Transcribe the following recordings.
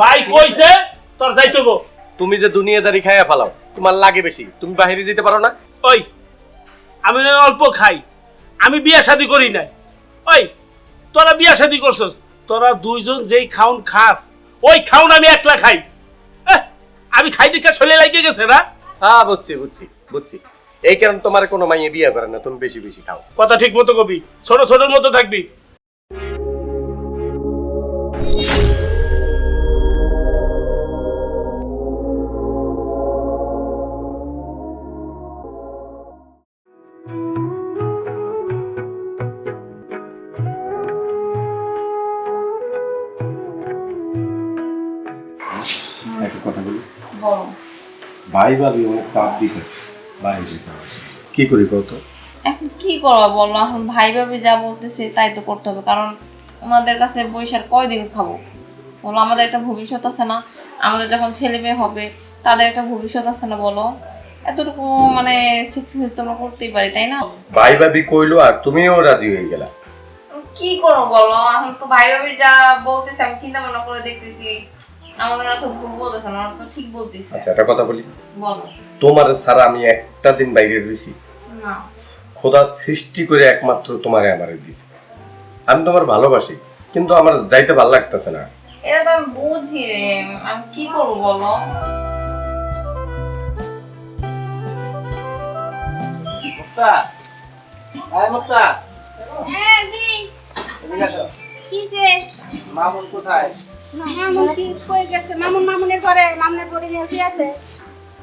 ভাই কইছে তোর যাইতে গো তুমি যে দুনিয়াদারি খাইয়া ফেলাও তোমার লাগে বেশি। তুমি বাইরে যেতে পারো না। ওই আমি অল্প খাই। আমি বিয়া শাদি করি নাই। ওই তোরা বিয়া শাদি করছস। তোরা দুইজন যেই খাউন খাস ওই খাউন আমি একলা খাই। আমি খাই দিকে চলে লাগে গেছে না? হ্যাঁ বুঝছি বুঝছি বুঝছি। এই কারণে তোমার কোনো মাইয়ে বিয়ে করে না তুমি বেশি বেশি খাও। কথা ঠিক মতো কবি ছোট ছোটর মতো থাকবি। ভাই ভাবি অনেক চাপ দিতেছে বাইরে যেতে হবে কি করি কত এখন কি করব বলো? এখন ভাই ভাবি যা বলতেছে তাই তো করতে হবে। কারণ ওনাদের কাছে বৈশাখ কয়দিন খাব? বলো আমাদের একটা ভবিষ্যৎ আছে না? আমাদের যখন ছেলে মেয়ে হবে তাদের একটা ভবিষ্যৎ আছে না বলো? এতটুকু মানে স্যাক্রিফাইস তো আমরা করতেই পারি তাই না? ভাই ভাবি কইলো আর তুমিও রাজি হয়ে গেলা। কি করব বলো? এখন তো ভাই ভাবি যা বলতেছে আমি চিন্তা ভাবনা করে দেখতেছি। আমার তো ভুল বলতেছে না তো ঠিক বলতেছে। আচ্ছা একটা কথা বলি। বলো। তোমার ছাড়া আমি একটা দিন বাইরে রয়েছি। না। খোদা সৃষ্টি করে একমাত্র তোমারে আমারে দিছে আমি তোমার ভালোবাসি কিন্তু আমার যাইতে ভালো লাগতেছে না। এটা তো আমি বুঝি রে আমি কি করব বলো? মুক্তা আয় মুক্তা হ্যাঁ দি এদিকে আসো। মামুন কোথায়?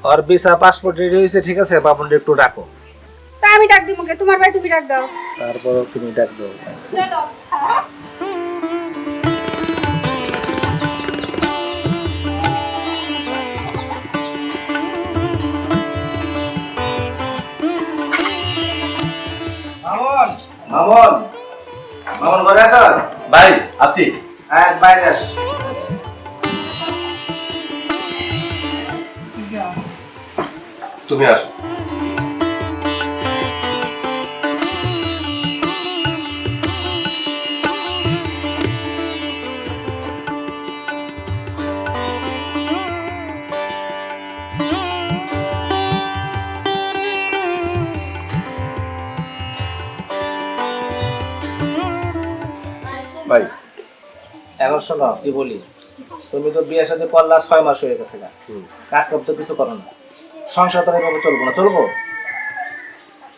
ওর ভিসা পাসপোর্ট রেডি হয়েছে ঠিক আছে? একটু ডাকো। তা আমি ডাক দিব কে? তোমার ভাই তুমি ডাক দাও। তুমি ডাক দাও। চলো মামুন। মামুন। মামুন ঘরে আছো? ভাই আছি। হ্যাঁ বাইরে আস। তুমি আসো। ভাই এখন শোনো কি বলি? তুমি তো বিয়ের সাথে করলা ছয় মাস হয়ে গেছে। কাজ কাম তো কিছু করো না। সংসার তো এভাবে চলবো না চলবো?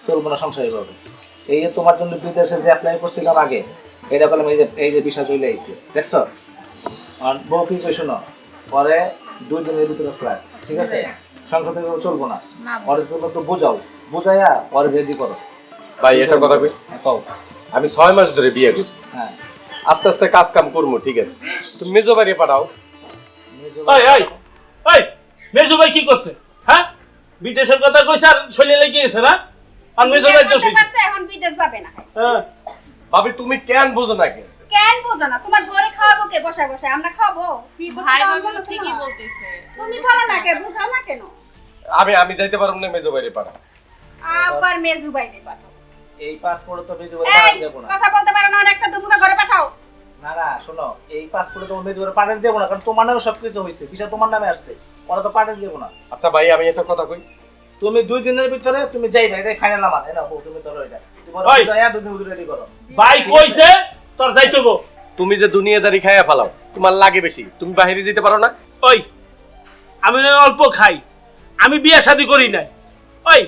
চলবো না সংসার এভাবে। এই যে তোমার জন্য বিদেশে যে অ্যাপ্লাই করছিলাম আগে এটা করলাম এই যে এই যে বিষয় চলে আসছে দেখছ? আর বউ কি কই শোনো পরে দুই দিনের ভিতরে ফ্ল্যাট ঠিক আছে? সংসার তো এভাবে চলবো না। পরে তুমি একটু বোঝাও বুঝাইয়া পরে রেডি করো। ভাই এটা কথা কই? হ্যাঁ, কও। আমি ছয় মাস ধরে বিয়ে করছি। হ্যাঁ। আস্তে আস্তে কাজ কাম করব ঠিক আছে? তুমি মেজো বাড়ি পাঠাও। ওই ওই ওই মেজু ভাই কি করছে? বিদেশের কথা কইছে আর চলে লেগে গেছে না? আর মেজু ভাই তো এখন বিদেশ যাবে না। হ্যাঁ। ভাবি তুমি কেন বোঝো না কেন কেন বোঝো না? তোমার বরে খাওয়াবো কে? বসায় বসায়। আমরা খাব কি ভাই ভাবি ঠিকই বলতেছে। তুমি বলো না কে? বুঝাও না কেন? আমি আমি যাইতে পারব না মেজো বাড়ি পাঠাও আবার মেজু বাইরে পাঠাও। এই পাসপোর্ট তো বেজে এই দেবো না। কথা বলতে পারো না আর একটা দুপুরে ঘরে পাঠাও। না না শোনো এই পাসপোর্টে তোমার মেজর পাঠান যাব না কারণ তোমার নামে সবকিছু হয়েছে বিষয় তোমার নামে আসছে। ওরা তো পাঠান যাব না। আচ্ছা ভাই আমি একটা কথা কই। তুমি দুই দিনের ভিতরে তুমি যাইবে এটাই ফাইনাল আমার এনা বউ, তুমি ধরো এটা। ভাই। কইছে তোর যাইতে গো তুমি যে দুনিয়াদারি খাইয়া ফেলাও তোমার লাগে বেশি। তুমি বাইরে যেতে পারো না। ওই আমি অল্প খাই। আমি বিয়া শাদি করি নাই। ওই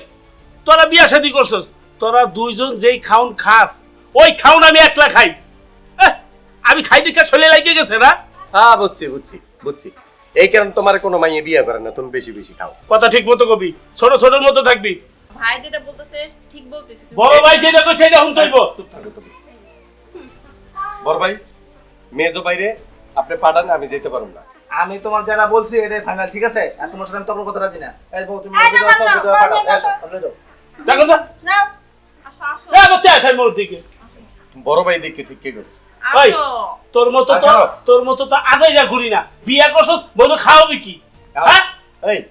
তোরা বিয়া শাদি করছস। তোরা দুইজন যেই খাউন খাস ওই খাউন আমি একলা খাই। আমি খাই দিকে চলে লাগে গেছে না? হ্যাঁ বুঝছি বুঝছি বুঝছি। এই কারণে তোমার কোনো মাইয়ে বিয়ে করে না তুমি বেশি বেশি খাও। কথা ঠিক মতো কবি ছোট ছোটর মতো থাকবি। ভাই যেটা বলতেছে ঠিক বলতেছে বড় ভাই যেটা কই সেটা হুন তৈব। বড় ভাই মেজো বাইরে আপনি পাঠান আমি যেতে পারব না। আমি তোমার যেটা বলছি এটাই ফাইনাল ঠিক আছে? আর তোমার সাথে আমি তর্ক করতে রাজি না। এই বউ তুমি। দেখো দিকে। বড় ভাই দেখে ঠিক কে গেছে? আসো তোর মতো তো তোর মতো তো আজাই যা ঘুরি না। বিয়া করছস বলো খাওয়াবি কি? হ্যাঁ? এই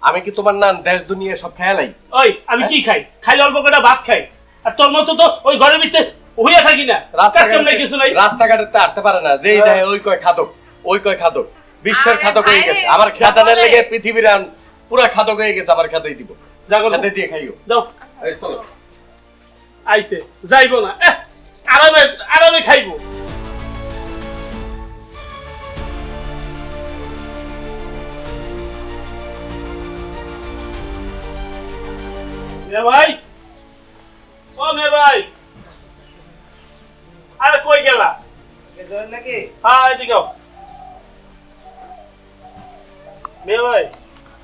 আমি কি তোমার নাম দেশ দুনিয়া সব খেয়ালাই ওই আমি কি খাই? খাইলে অল্প কটা ভাত খাই। আর তোর মতো তো ওই ঘরের ভিতরে হইয়া থাকি না। কিছু নাই। রাস্তাঘাটে তো হাঁটতে পারে না। যেই হ্যাঁ। দেয় ওই কয় খাদক ওই কয় খাদক। বিশ্বের আরে খাদক হয়ে গেছে। আমার বলে। লেগে পৃথিবীর আন- পুরা খাদক হয়ে গেছে আমার খাতেই দিব। দিয়ে খাইও। যাও। এই চলো। আইছে। যাইবো না। আরামে আরামে খাইবো। মে ভাই। ও মে ভাই। আরে কই গেলা? নাকি হ্যাঁ এদিকে। মে ভাই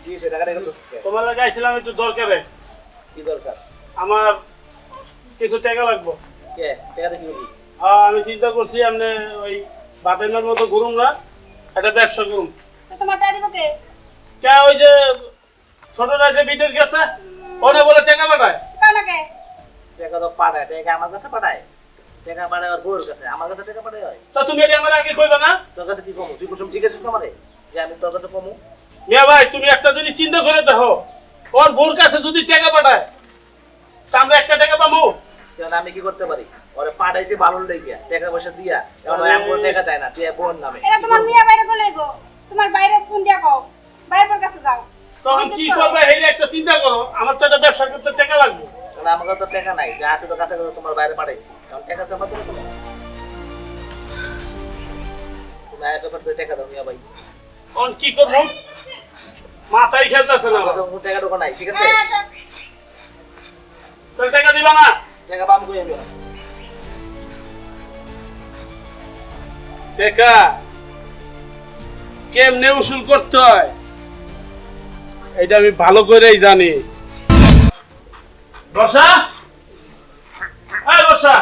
জি সে টাকাটা কত তোমার লাগে আইছিলাম একটু দরকারে। কি দরকার? আমার কিছু টাকা লাগবো। কে? টাকা দেখি কি হ্যাঁ আমি চিন্তা করছি আপনি ওই বাতেনের মতো ঘুরুন না একটা ব্যবসা করুন তোমার টাকা দিব কে? কে ওই যে ছোটরা যে বিদেশ গেছে ওনে বলে টাকা পাঠায়। টাকা তো পাঠায় টাকা আমার কাছে পাঠায়। টাকা পাঠায় ওর বউয়ের কাছে আমার কাছে টাকা পাঠায় হয় তা তুমি এটা আমার আগে কইবে না? তোর কাছে কি কমু? তুই কোন সময় জিজ্ঞেস আমারে যে আমি তোর কাছে কমু? মিয়া ভাই তুমি একটা জিনিস চিন্তা করে দেখো। ওর বোর কাছে যদি টাকা পাঠায় তা আমরা একটা টাকা পাবো কারণ আমি কি করতে পারি? ওরে পাঠাইছি ভালো লেগে টাকা পয়সা দিয়া। এখন আমার টাকা দেয় না তুই বোন নামে। এটা তোমার মিয়া বাইরে গলেইব তোমার বাইরে ফোন দিয়া কও। বাইরের কাছে যাও। তখন কি করো। করবে এই একটা চিন্তা করো আমার তো একটা ব্যবসা করতে টাকা লাগবে। কারণ আমার কাছে তো টাকা নাই যা আছে তোর কাছে করে তোমার বাইরে পাঠাইছি। কারণ টাকা আছে আমার তো তোমার তুমি আয় তুই টাকা দাও মিয়া ভাই। তখন কি করব? মাথায় খেলতেছে না। আমার কোনো টাকা ঢোকা নাই ঠিক আছে? হ্যাঁ, তো টাকা দিবা না? টাকা পাম করে আমি? টাকা কেমনে উসুল করতে হয়? এটা আমি ভালো করেই জানি। বর্ষা বর্ষা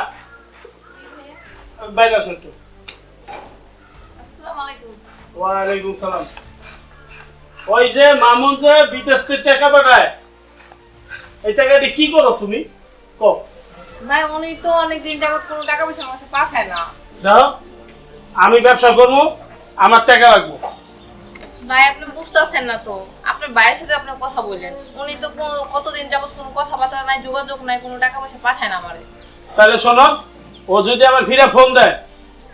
বাইরে আসো একটু। ওয়ালাইকুম সালাম। ওই যে মামুন যে বিদেশ থেকে টাকা পাঠায় এই টাকাটি কি করো তুমি? কো ভাই উনি তো অনেক দিন যাবত কোনো টাকা পয়সা আমার কাছে পাঠায় না। আমি ব্যবসা করব আমার টাকা লাগবো ভাই আপনি বুঝতেছেন না তো। আপনার ভাইয়ের সাথে আপনি কথা বলেন উনি তো কোনো- কতদিন যাবত কোনো কথাবার্তা নাই যোগাযোগ নাই কোনো টাকা পয়সা পাঠায় না আমারে। তাহলে শোনো ও যদি আমার ফিরে ফোন দেয়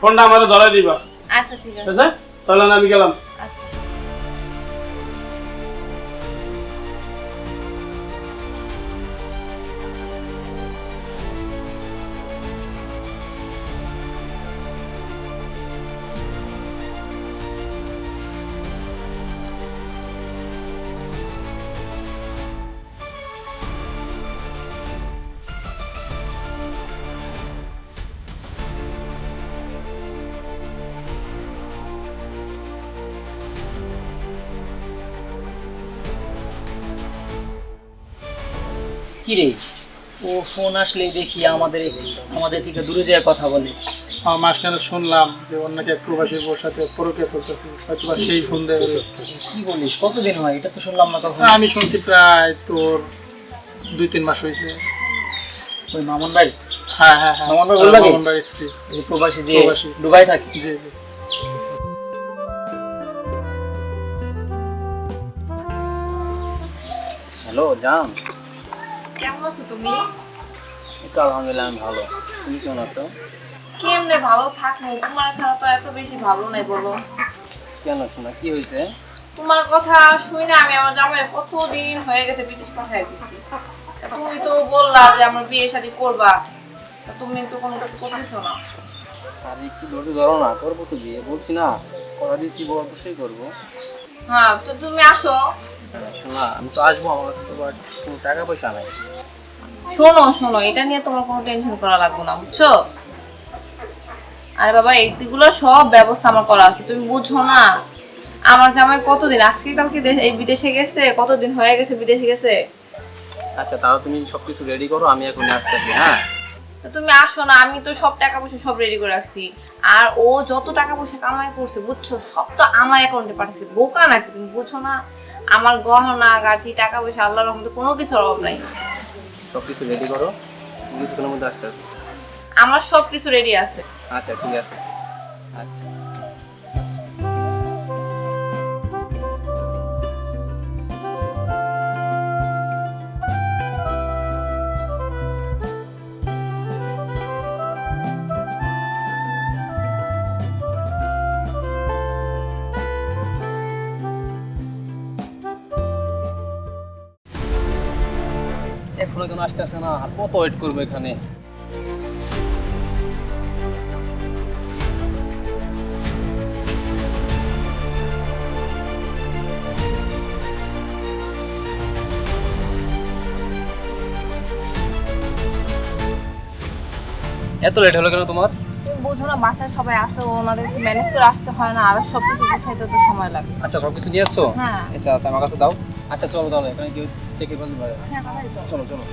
ফোনটা আমারে ধরে দিবা। আচ্ছা ঠিক আছে। তাহলে আমি গেলাম। আচ্ছা। কিরে? ও ফোন আসলেই দেখি আমাদের আমাদের থেকে দূরে যাওয়ার কথা বলে। আমার মাঝখানে শুনলাম যে অন্য এক প্রবাসী বোর সাথে পরকে চলতেছে হয়তো বা সেই ফোন দেয় কি বলিস? কতদিন হয়? এটা তো শুনলাম না কখন। আমি শুনছি প্রায় তোর দুই তিন মাস হয়েছে। ওই মামুন ভাই? হ্যাঁ হ্যাঁ হ্যাঁ। মামুন ভাই স্ত্রী। প্রবাসী যে প্রবাসী। দুবাই থাকে? জি জি। হ্যালো জান। কেমন আছো তুমি? তো আলহামদুলিল্লাহ আমি ভালো। তুমি কেমন আছো? কেমনে ভালো থাকব? তোমার ছাড়া তো এত বেশি ভালো নাই বলো। কেন শোনা কি হয়েছে? তোমার কথা শুই না আমি আমার জামাই কতদিন হয়ে গেছে বিদেশ দিচ্ছি তুমি তো বললা যে আমার বিয়ে শাদী করবা। তুমি তো কোনো কিছু করতেছো না। আর একটু ধৈর্য ধরো না করব তো বিয়ে। বলছি না দিচ্ছি অবশ্যই করব। হ্যাঁ তো তুমি আসো। শোনা আমি তো আসব আমার কাছে তো কোনো টাকা পয়সা নাই। শোনো শোনো এটা নিয়ে তোমার কোনো টেনশন করা লাগবে না বুঝছ? আরে বাবা এইগুলো সব ব্যবস্থা আমার করা আছে তুমি বুঝছ না। আমার জামাই কতদিন আজকে কালকে এই বিদেশে গেছে? কতদিন হয়ে গেছে বিদেশে গেছে? আচ্ছা তাহলে তুমি সবকিছু রেডি করো আমি এখন আসতেছি হ্যাঁ? তো তুমি আসো না আমি তো সব টাকা পয়সা সব রেডি করে রাখছি। আর ও যত টাকা পয়সা কামাই করছে বুঝছ সব তো আমার অ্যাকাউন্টে পাঠাচ্ছে বোকা নাকি তুমি বুঝছ না? আমার গহনা গাঠি টাকা পয়সা আল্লাহর রহমতে কোনো কিছুর অভাব নাই। সব কিছু রেডি করো? কিছুক্ষণের মধ্যে আসতে আমার সব কিছু রেডি আছে। আচ্ছা ঠিক আছে। আচ্ছা। কেন আসতেছে না আর কত ওয়েট করব এখানে? এত লেট হলো কেন তোমার? তুমি বুঝো না বাসায় সবাই আসে ওনাদের ম্যানেজ করে আসতে হয় না আর সব কিছু গুছাইতে তো সময় লাগে। আচ্ছা সব কিছু নিয়ে আসছো হ্যাঁ। আচ্ছা আচ্ছা আমার কাছে দাও। আচ্ছা চলো তাহলে এখানে কেউ থেকে পারে হ্যাঁ চলো। চলো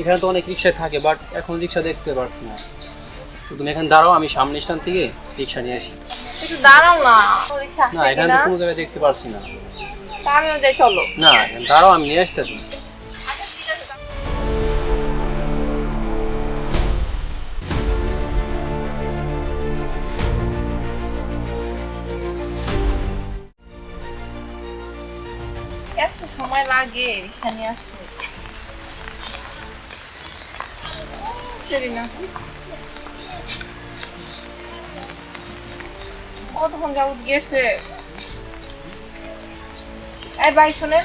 এখানে তো অনেক রিক্সায় থাকে বাট এখন রিক্সা দেখতে পারছি না। তো তুমি এখানে দাঁড়াও আমি সামনে স্থান থেকে রিক্সা নিয়ে আসি। একটু দাঁড়াও না রিক্সা না এখানে তো কোনো জায়গায় দেখতে পারছি না। যাই চলো। না এখানে দাঁড়াও আমি নিয়ে আসতেছি। এত সময় লাগে রিক্সা নিয়ে আসতে। সেরিনা কতক্ষণ যাবত গেছে? এই ভাই শোনেন।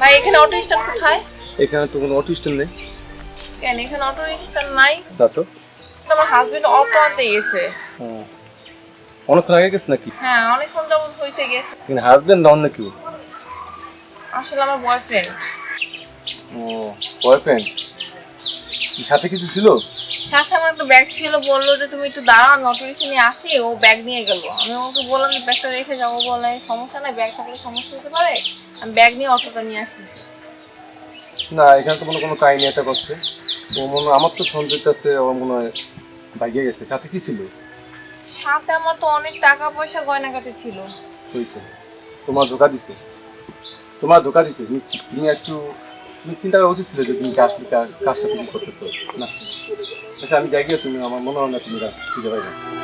ভাই এখানে অটো স্ট্যান্ড কোথায়? এখানে তো কোনো অটো স্ট্যান্ড নেই। কেন? এখানে অটো স্ট্যান্ড নাই? তা তো। আমার হাজবেন্ড অটো আনতে গেছে। অনেকক্ষণ আগে গেছে নাকি? হ্যাঁ অনেকক্ষণ যাবত হয়েছে গেছে। কিন্তু হাজবেন্ড অন্য কেউ? আসলে আমার বয়ফ্রেন্ড ও বয়ফ্রেন্ড সাথে কিছু ছিল? সাথে আমার একটা ব্যাগ ছিল বলল যে তুমি একটু দাঁড়াও রিক্সা নিয়ে আসি ও ব্যাগ নিয়ে গেল। আমি ওকে বললাম যে ব্যাগটা রেখে যাব বলে সমস্যা নাই ব্যাগ থাকলে সমস্যা হতে পারে আমি ব্যাগ নিয়ে অটোটা নিয়ে আসি। না এখানে তো মনে হয় কোনো কাহিনী এটা করছে ও মনে আমার তো সন্দেহ আছে ও মনে হয় ভাগিয়ে গেছে। সাথে কি ছিল? সাথে আমার তো অনেক টাকা পয়সা গয়নাগাটি ছিল। হয়েছে তোমার ধোকা দিছে? তোমার ধোকা দিছে? তুমি একটু চিন্তা করা উচিত ছিল যে তুমি কার কাজটা কি করতেছো? না। আচ্ছা আমি যাই গিয়ে তুমি আমার মনে হয় না তুমি খুঁজে পাইবে।